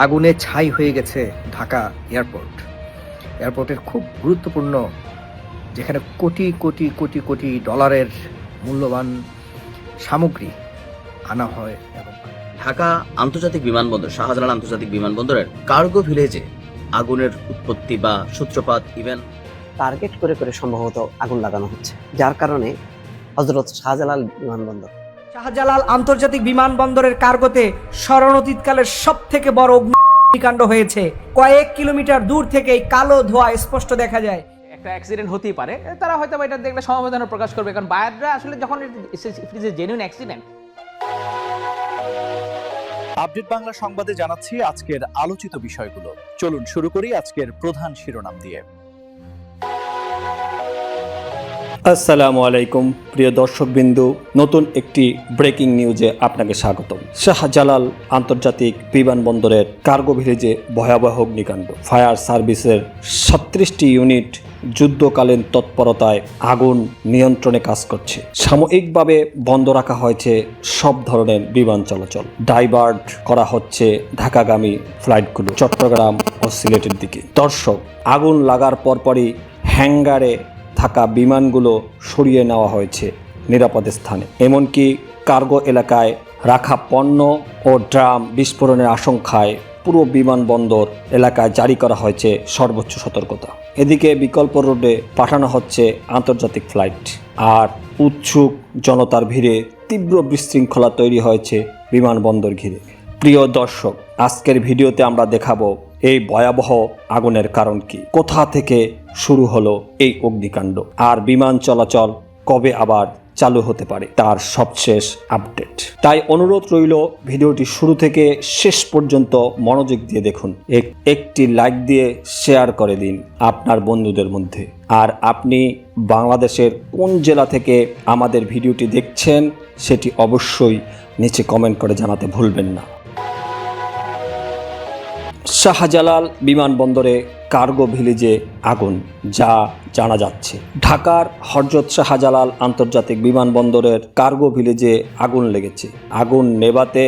আগুনে ছাই হয়ে গেছে ঢাকা এয়ারপোর্ট। এয়ারপোর্টের খুব গুরুত্বপূর্ণ যেখানে কোটি কোটি কোটি কোটি ডলারের মূল্যবান সামগ্রী আনা হয় এবং ঢাকা আন্তর্জাতিক বিমানবন্দর শাহজালাল আন্তর্জাতিক বিমানবন্দরের কার্গো ভিলেজে আগুনের উৎপত্তি বা সূত্রপাত ইভেন টার্গেট করে করে সম্ভবত আগুন লাগানো হচ্ছে যার কারণে হজরত শাহজালাল বিমানবন্দর। শাহজালাল আন্তর্জাতিক বিমানবন্দরের কার্গোতে স্মরণতীতকালের সব থেকে বড় অগ্নিকাণ্ড হয়েছে। কয়েক কিলোমিটার দূর থেকেই কালো ধোঁয়া স্পষ্ট দেখা যায়। একটা অ্যাক্সিডেন্ট হতেই পারে। তারা হয়তো বা এটা দেখলে সমবেদনা প্রকাশ করবে কারণ বায়াররা আসলে যখন it is a genuine accident update Bangla সংবাদে জানাচ্ছি আজকের আলোচিত বিষয়গুলো। চলুন শুরু করি আজকের প্রধান শিরোনাম দিয়ে। আসসালামু আলাইকুম, প্রিয় দর্শকবিন্দু। নতুন একটি ব্রেকিং নিউজে আপনাকে স্বাগতম। শাহজালাল আন্তর্জাতিক বিমানবন্দরের কার্গো ভিলেজে ভয়াবহ অগ্নিকাণ্ড। ফায়ার সার্ভিসের সাত্রিশটি ইউনিট যুদ্ধকালীন তৎপরতায় আগুন নিয়ন্ত্রণে কাজ করছে। সাময়িকভাবে বন্ধ রাখা হয়েছে সব ধরনের বিমান চলাচল। ডাইভার্ট করা হচ্ছে ঢাকাগামী ফ্লাইটগুলো চট্টগ্রাম ও সিলেটের দিকে। দর্শক, আগুন লাগার পরপরই হ্যাঙ্গারে থাকা বিমানগুলো সরিয়ে নেওয়া হয়েছে নিরাপদ স্থানে। এমনকি কার্গো এলাকায় রাখা পণ্য ও ড্রাম বিস্ফোরণের আশঙ্কায় পুরো বিমানবন্দর এলাকায় জারি করা হয়েছে সর্বোচ্চ সতর্কতা। এদিকে বিকল্প রোডে পাঠানো হচ্ছে আন্তর্জাতিক ফ্লাইট। আর উৎসুক জনতার ভিড়ে তীব্র বিশৃঙ্খলা তৈরি হয়েছে বিমানবন্দর ঘিরে। প্রিয় দর্শক, আজকের ভিডিওতে আমরা দেখাবো এই ভয়াবহ আগুনের কারণ কি? কোথা থেকে শুরু হলো এই অগ্নিকাণ্ড? আর বিমান চলাচল কবে আবার চালু হতে পারে? তার সবশেষ আপডেট। তাই অনুরোধ রইল, ভিডিওটি শুরু থেকে শেষ পর্যন্ত মনোযোগ দিয়ে দেখুন। এক- একটি লাইক দিয়ে শেয়ার করে দিন আপনার বন্ধুদের মধ্যে। আর আপনি বাংলাদেশের কোন জেলা থেকে আমাদের ভিডিওটি দেখছেন, সেটি অবশ্যই নিচে কমেন্ট করে জানাতে ভুলবেন না। শাহজালাল বিমানবন্দরে কার্গো ভিলেজে আগুন, যা জানা যাচ্ছে। ঢাকার হরজত শাহজালাল আন্তর্জাতিক বিমানবন্দরের কার্গো ভিলেজে আগুন লেগেছে। আগুন নেভাতে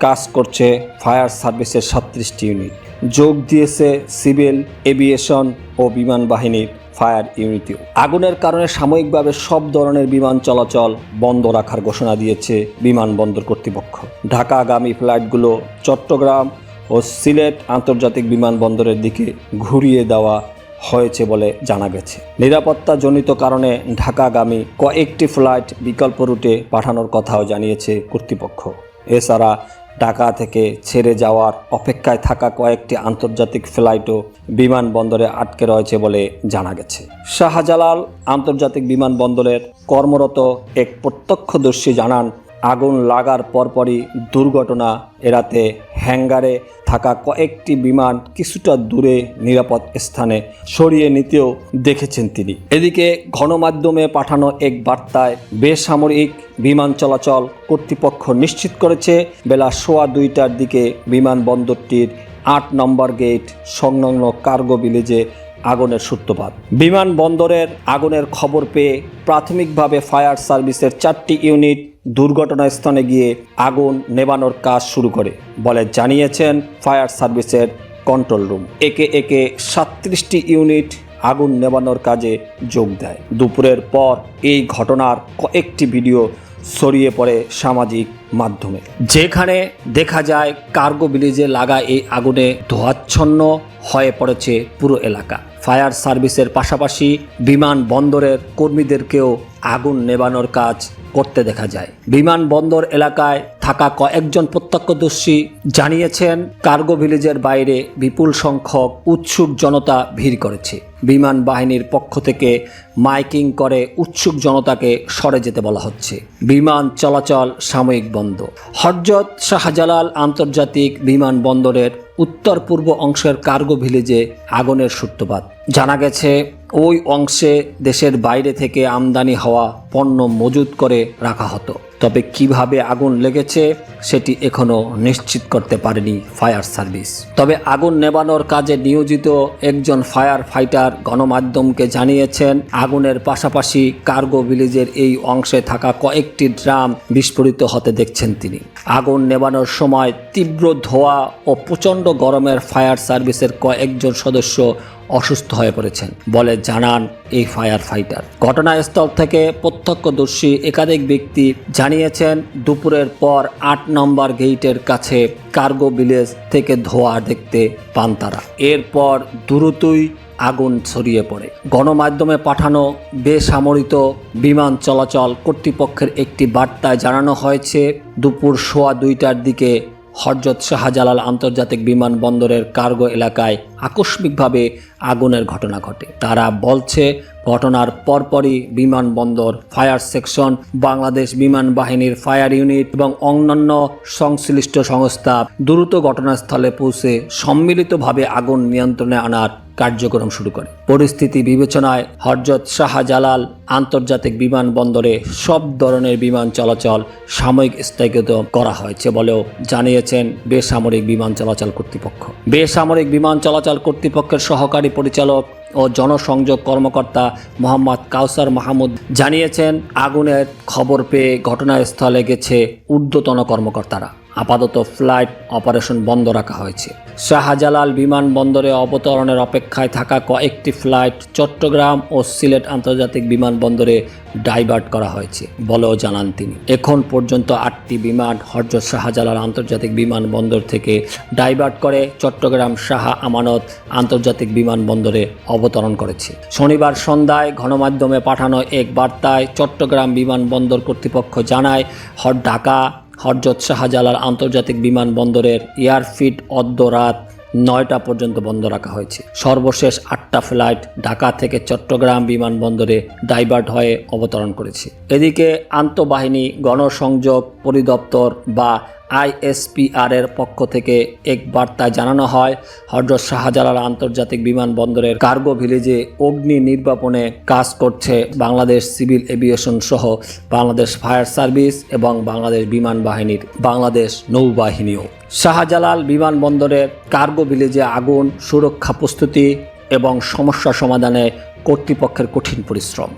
কাজ করছে ফায়ার সার্ভিসের সাতত্রিশটি ইউনিট। যোগ দিয়েছে সিভিল এভিয়েশন ও বিমান বাহিনীর ফায়ার ইউনিটিও। আগুনের কারণে সাময়িকভাবে সব ধরনের বিমান চলাচল বন্ধ রাখার ঘোষণা দিয়েছে বিমানবন্দর কর্তৃপক্ষ। ঢাকাগামী ফ্লাইটগুলো চট্টগ্রাম ও সিলেট আন্তর্জাতিক বিমানবন্দরের দিকে ঘুরিয়ে দেওয়া হয়েছে বলে জানা গেছে। নিরাপত্তাজনিত কারণে ঢাকাগামী কয়েকটি ফ্লাইট বিকল্প রুটে পাঠানোর কথাও জানিয়েছে কর্তৃপক্ষ। এছাড়া ঢাকা থেকে ছেড়ে যাওয়ার অপেক্ষায় থাকা কয়েকটি আন্তর্জাতিক ফ্লাইটও বিমানবন্দরে আটকে রয়েছে বলে জানা গেছে। শাহজালাল আন্তর্জাতিক বিমানবন্দরের কর্মরত এক প্রত্যক্ষদর্শী জানান আগুন লাগার পরপরই দুর্ঘটনা এড়াতে হ্যাঙ্গারে থাকা কয়েকটি বিমান কিছুটা দূরে নিরাপদ স্থানে সরিয়ে নিতেও দেখেছেন তিনি। এদিকে গণমাধ্যমে পাঠানো এক বার্তায় বেসামরিক বিমান চলাচল কর্তৃপক্ষ নিশ্চিত করেছে, বেলা সোয়া দুইটার দিকে বিমানবন্দরটির আট নম্বর গেট সংলগ্ন কার্গো ভিলেজে আগুনের সূত্রপাত। বিমানবন্দরের আগুনের খবর পেয়ে প্রাথমিকভাবে ফায়ার সার্ভিসের চারটি ইউনিট দুর্ঘটনাস্থলে গিয়ে আগুন নেবানোর কাজ শুরু করে বলে জানিয়েছেন ফায়ার সার্ভিসের কন্ট্রোল রুম। একে একে সাতত্রিশটি ইউনিট আগুন নেবানোর কাজে যোগ দেয়। দুপুরের পর এই ঘটনার কয়েকটি ভিডিও ছড়িয়ে পড়ে সামাজিক মাধ্যমে। যেখানে দেখা যায় কার্গো ব্রিজে লাগা এই আগুনে ধোয়াচ্ছন্ন হয়ে পড়েছে পুরো এলাকা। ফায়ার সার্ভিসের পাশাপাশি বিমানবন্দরের কর্মীদেরকেও আগুন নেবানোর কাজ করতে দেখা যায়। বিমানবন্দর এলাকায় থাকা কয়েকজন প্রত্যক্ষদর্শী জানিয়েছেন, কার্গো ভিলেজের বাইরে বিপুল সংখ্যক উৎসুক জনতা ভিড় করেছে। বিমান বাহিনীর পক্ষ থেকে মাইকিং করে উৎসুক জনতাকে সরে যেতে বলা হচ্ছে। বিমান চলাচল সাময়িক বন্ধ হরজত শাহজালাল আন্তর্জাতিক বিমানবন্দরের উত্তর পূর্ব অংশের কার্গো ভিলেজে আগুনের সূত্রপাত। জানা গেছে, ওই অংশে দেশের বাইরে থেকে আমদানি হওয়া পণ্য মজুত করে রাখা হতো। তবে কীভাবে আগুন লেগেছে সেটি এখনও নিশ্চিত করতে পারেনি ফায়ার সার্ভিস। তবে আগুন নেবানোর কাজে নিয়োজিত একজন ফায়ার ফাইটার গণমাধ্যমকে জানিয়েছেন, আগুনের পাশাপাশি কার্গো ভিলেজের এই অংশে থাকা কয়েকটি ড্রাম বিস্ফোরিত হতে দেখছেন তিনি। আগুন নেবানোর সময় তীব্র ধোঁয়া ও প্রচণ্ড গরমের ফায়ার সার্ভিসের কয়েকজন সদস্য অসুস্থ হয়ে পড়েছেন। বলে জানান এই ফায়ার ফাইটার। ঘটনাস্থল থেকে প্রত্যক্ষদর্শী একাধিক ব্যক্তি জানিয়েছেন, দুপুরের পর আট নম্বর গেইটের কাছে কার্গো ভিলেজ থেকে ধোঁয়া দেখতে পান তারা। এরপর দ্রুতই আগুন ছড়িয়ে পড়ে। গণমাধ্যমে পাঠানো বেসামরিত বিমান চলাচল কর্তৃপক্ষের একটি বার্তায় জানানো হয়েছে, দুপুর সোয়া দুইটার দিকে হরজত শাহজালাল আন্তর্জাতিক বিমানবন্দরের কার্গো এলাকায় আকস্মিকভাবে আগুনের ঘটনা ঘটে। তারা বলছে, ঘটনার পরপরই বিমানবন্দর, ফায়ার সেকশন, বাংলাদেশ বিমান বাহিনীর ফায়ার ইউনিট এবং অন্যান্য সংশ্লিষ্ট সংস্থা দ্রুত ঘটনাস্থলে পৌঁছে সম্মিলিতভাবে আগুন নিয়ন্ত্রণে আনার কার্যক্রম শুরু করে। পরিস্থিতি বিবেচনায় হরজত শাহজালাল আন্তর্জাতিক বিমানবন্দরে সব ধরনের বিমান চলাচল সাময়িক স্থগিত করা হয়েছে বলেও জানিয়েছেন বেসামরিক বিমান চলাচল কর্তৃপক্ষ। বেসামরিক বিমান চলাচল কর্তৃপক্ষের সহকারী পরিচালক ও জনসংযোগ কর্মকর্তা মোহাম্মদ কাউসার মাহমুদ জানিয়েছেন, আগুনের খবর পেয়ে ঘটনাস্থলে গেছে ঊর্ধ্বতন কর্মকর্তারা। আপাতত ফ্লাইট অপারেশন বন্ধ রাখা হয়েছে। শাহজালাল বিমানবন্দরে অবতরণের অপেক্ষায় থাকা কয়েকটি ফ্লাইট চট্টগ্রাম ও সিলেট আন্তর্জাতিক বিমানবন্দরে ডাইভার্ট করা হয়েছে, বলেও জানান তিনি। এখন পর্যন্ত আটটি বিমান হরজত শাহজালাল আন্তর্জাতিক বিমানবন্দর থেকে ডাইভার্ট করে চট্টগ্রাম শাহ আমানত আন্তর্জাতিক বিমানবন্দরে অবতরণ করেছে। শনিবার সন্ধ্যায় গণমাধ্যমে পাঠানো এক বার্তায় চট্টগ্রাম বিমানবন্দর কর্তৃপক্ষ জানায়, হর ঢাকা হরজত শাহজালাল আন্তর্জাতিক বিমানবন্দরের এয়ারফিট অদ্য রাত নয়টা পর্যন্ত বন্ধ রাখা হয়েছে। সর্বশেষ আটটা ফ্লাইট ঢাকা থেকে চট্টগ্রাম বিমানবন্দরে ডাইভার্ট হয়ে অবতরণ করেছে। এদিকে আন্তঃবাহিনী গণসংযোগ পরিদপ্তর বা আইএসপিআর এর পক্ষ থেকে এক বার্তায় জানানো হয়, হজরত শাহজালাল আন্তর্জাতিক বিমানবন্দরের কার্গো ভিলেজে অগ্নি নির্বাপনে কাজ করছে বাংলাদেশ সিভিল এভিয়েশন সহ বাংলাদেশ ফায়ার সার্ভিস এবং বাংলাদেশ বিমান বাহিনীর বাংলাদেশ নৌবাহিনীও। শাহজালাল বিমানবন্দরের কার্গো ভিলেজে আগুন, সুরক্ষা প্রস্তুতি এবং সমস্যা সমাধানে কর্তৃপক্ষের কঠিন পরিশ্রম।